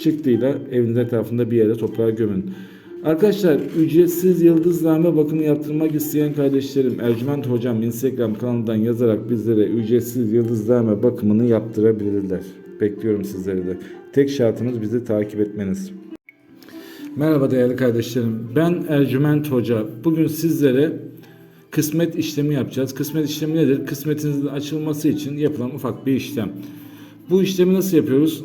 çıktıyla evinizin etrafında bir yere toprağa gömün. Arkadaşlar ücretsiz yıldızlame bakımı yaptırmak isteyen kardeşlerim Ercüment Hocam Instagram kanalından yazarak bizlere ücretsiz yıldızlame bakımını yaptırabilirler. Bekliyorum sizleri de. Tek şartımız bizi takip etmeniz. Merhaba değerli kardeşlerim. Ben Ercüment Hoca. Bugün sizlere kısmet işlemi yapacağız. Kısmet işlemi nedir? Kısmetinizin açılması için yapılan ufak bir işlem. Bu işlemi nasıl yapıyoruz?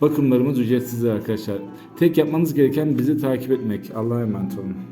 Bakımlarımız ücretsizdir arkadaşlar. Tek yapmanız gereken bizi takip etmek. Allah'a emanet olun.